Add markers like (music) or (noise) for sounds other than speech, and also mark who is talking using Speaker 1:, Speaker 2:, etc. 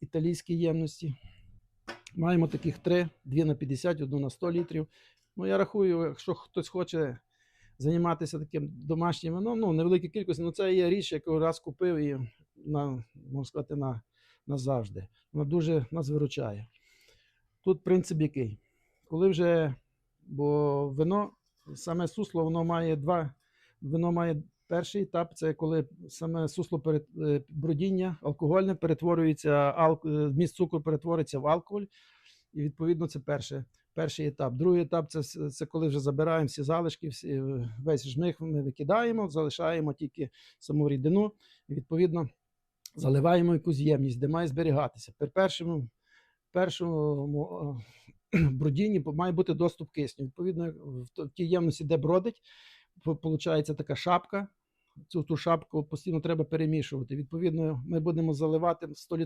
Speaker 1: італійські ємності. Маємо таких три: дві на 50, одну на 100 літрів. Ну, я рахую, якщо хтось хоче займатися таким домашнім вином, ну, невелика кількість, ну це є річ, яку раз купив і на, можна сказати, на, назавжди. Вона дуже нас виручає. Тут принцип який? Коли вже, бо вино, саме сусло, воно має два. Вино має перший етап, це коли саме сусло е, бродіння алкогольне перетворюється, е, вміст цукру перетвориться в алкоголь. І відповідно це перше, перший етап. Другий етап це, це коли вже забираємо всі залишки, всі, е, весь жмих ми викидаємо, залишаємо тільки саму рідину. І відповідно заливаємо якусь ємність, де має зберігатися. При першому, першому (clears throat) бродінні має бути доступ кисню. Відповідно, в тій ємності, де бродить, виходить така шапка. Цю ту шапку постійно треба перемішувати. Відповідно, ми будемо заливати 100